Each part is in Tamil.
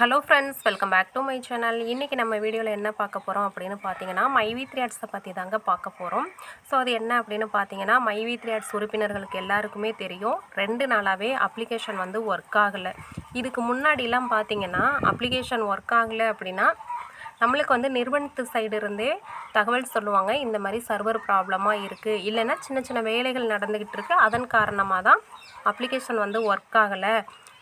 Hello friends welcome back to my channel இன்றைக்கி நம்ம வீடியோவில் என்ன பார்க்க போகிறோம் அப்படின்னு பார்த்தீங்கன்னா மைவி த்ரீ ஆட்ஸை பற்றி தாங்க பார்க்க போகிறோம் ஸோ அது என்ன அப்படின்னு பார்த்தீங்கன்னா மைவி த்ரீ ஆட்ஸ் உறுப்பினர்களுக்கு எல்லாருக்குமே தெரியும். ரெண்டு நாளாகவே அப்ளிகேஷன் வந்து ஒர்க் ஆகலை. இதுக்கு முன்னாடிலாம் பார்த்தீங்கன்னா அப்ளிகேஷன் ஒர்க் ஆகலை அப்படின்னா நம்மளுக்கு வந்து நிறுவனத்து சைடு இருந்தே தகவல் சொல்லுவாங்க இந்த மாதிரி சர்வர் ப்ராப்ளமாக இருக்குது இல்லைன்னா சின்ன சின்ன வேலைகள் நடந்துக்கிட்டு இருக்குது அதன் காரணமாக தான் அப்ளிகேஷன் வந்து ஒர்க் ஆகலை.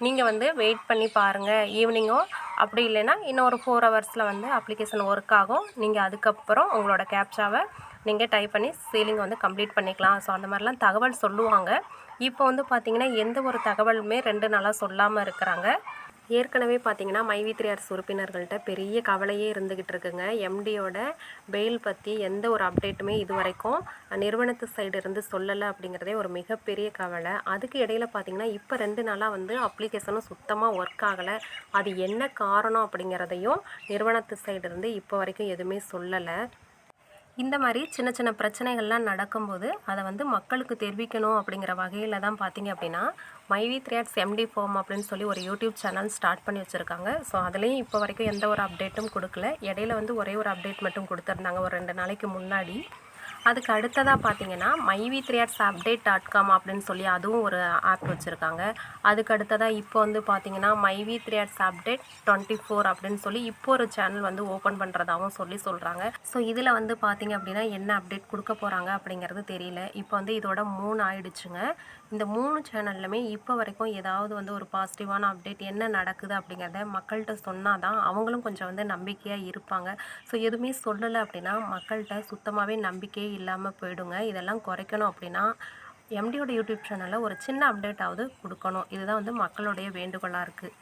நீங்கள் வந்து வெயிட் பண்ணி பாருங்கள் ஈவினிங்கோ அப்படி இல்லைன்னா இன்னும் ஒரு ஃபோர் ஹவர்ஸில் வந்து அப்ளிகேஷன் ஒர்க் ஆகும். நீங்கள் அதுக்கப்புறம் உங்களோட கேப்சாவை நீங்கள் டைப் பண்ணி சீலிங் வந்து கம்ப்ளீட் பண்ணிக்கலாம். ஸோ அந்த மாதிரிலாம் தகவல் சொல்லுவாங்க. இப்போ வந்து பார்த்திங்கன்னா எந்த ஒரு தகவலுமே ரெண்டு நாளாக சொல்லாமல் இருக்கிறாங்க. ஏற்கனவே பார்த்தீங்கன்னா மைவி த்ரீ ஆர்ஸ் உறுப்பினர்கள்ட்ட பெரிய கவலையே இருந்துக்கிட்டு இருக்குங்க எம்டியோட பெயில் பற்றி எந்த ஒரு அப்டேட்டுமே இது வரைக்கும் நிறுவனத்து சைடு இருந்து சொல்லலை அப்படிங்கிறதே ஒரு மிகப்பெரிய கவலை. அதுக்கு இடையில பார்த்தீங்கன்னா இப்போ ரெண்டு நாளாக வந்து அப்ளிகேஷனும் சுத்தமாக ஒர்க் ஆகலை. அது என்ன காரணம் அப்படிங்கிறதையும் நிறுவனத்து சைடு இருந்து இப்போ வரைக்கும் எதுவுமே சொல்லலை. இந்த மாதிரி சின்ன சின்ன பிரச்சனைகள்லாம் நடக்கும்போது அதை வந்து மக்களுக்கு தெரிவிக்கணும் அப்படிங்கிற வகையில் தான் பார்த்தீங்க அப்படின்னா மைவி த்ரேட்ஸ் எம்டி ஃபோம் அப்படின்னு சொல்லி ஒரு யூடியூப் சேனல் ஸ்டார்ட் பண்ணி வச்சுருக்காங்க. ஸோ அதுலேயும் இப்போ வரைக்கும் எந்த ஒரு அப்டேட்டும் கொடுக்கல. இடையில வந்து ஒரே ஒரு அப்டேட் மட்டும் கொடுத்துருந்தாங்க. ஒரு ரெண்டு நாளைக்கு முன்னாடி. அதுக்கு அடுத்ததாக பார்த்தீங்கன்னா MyV three ads update dot com அப்படின்னு சொல்லி அதுவும் ஒரு ஆப் வச்சுருக்காங்க. அதுக்கு அடுத்ததாக இப்போ வந்து பார்த்தீங்கன்னா MyV three ads update twenty four அப்படின்னு சொல்லி இப்போ ஒரு சேனல் வந்து ஓப்பன் பண்ணுறதாகவும் சொல்லி சொல்கிறாங்க ஸோ இதில் வந்து பார்த்தீங்க அப்படின்னா என்ன அப்டேட் கொடுக்க போகிறாங்க அப்படிங்கிறது தெரியல. இப்போ வந்து இதோட மூணு ஆயிடுச்சுங்க. இந்த மூணு சேனல்லுமே இப்போ வரைக்கும் ஏதாவது வந்து ஒரு பாசிட்டிவான அப்டேட் என்ன நடக்குது அப்படிங்கிறத மக்கள்கிட்ட சொன்னால் தான் அவங்களும் கொஞ்சம் வந்து நம்பிக்கையாக இருப்பாங்க. ஸோ எதுவுமே சொல்லலை அப்படின்னா மக்கள்கிட்ட சுத்தமாகவே நம்பிக்கை இல்லாமல் போயிடுங்க. இதெல்லாம் குறைக்கணும் அப்படின்னா எம்டியோட யூடியூப் சேனலில் ஒரு சின்ன அப்டேட்டாவது கொடுக்கணும். இதுதான் வந்து மக்களுடைய வேண்டுகோளாக இருக்குது